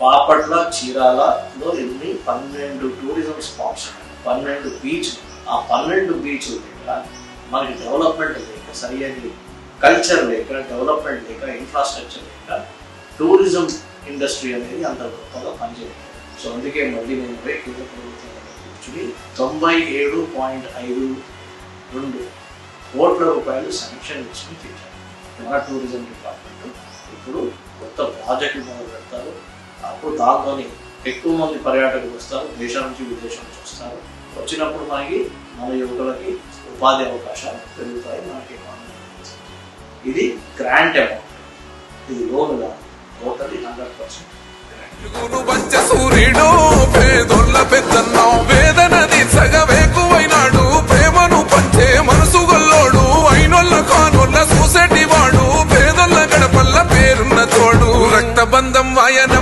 బాపట్ల చీరాలలో ఎన్ని? పన్నెండు tourism spots. పన్నెండు బీచ్. ఆ పన్నెండు బీచ్ లేక మనకి డెవలప్మెంట్ లేక సరియైన కల్చర్ లేక డెవలప్మెంట్ లేక ఇన్ఫ్రాస్ట్రక్చర్ లేక టూరిజం ఇండస్ట్రీ అనేది అంత గొప్పగా పనిచేయలేదు సో అందుకే మళ్ళీ నేను కేంద్ర ప్రభుత్వం కూర్చుని తొంభై ఏడు పాయింట్ ఐదు రెండు కోట్ల రూపాయలు శాంక్షన్ ఇచ్చి తెచ్చారు మన టూరిజం డిపార్ట్మెంట్ ఇప్పుడు కొత్త ప్రాజెక్టు మొదలు అప్పుడు దాంతోని ఎక్కువ మంది పర్యాటకులు వస్తారు దేశం నుంచి విదేశం నుంచి వస్తారు. వచ్చినప్పుడు మనకి మన యువకులకి ఉపాధి అవకాశాలు పెరుగుతాయి మనకి ఇది గ్రాంట్ అమౌంట్ ఇది లోన్ కాదు. టోటలీ హండ్రెడ్ పర్సెంట్ ఆయన